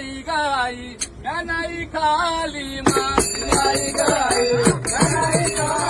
गाई गाई नाही खाली माई गाई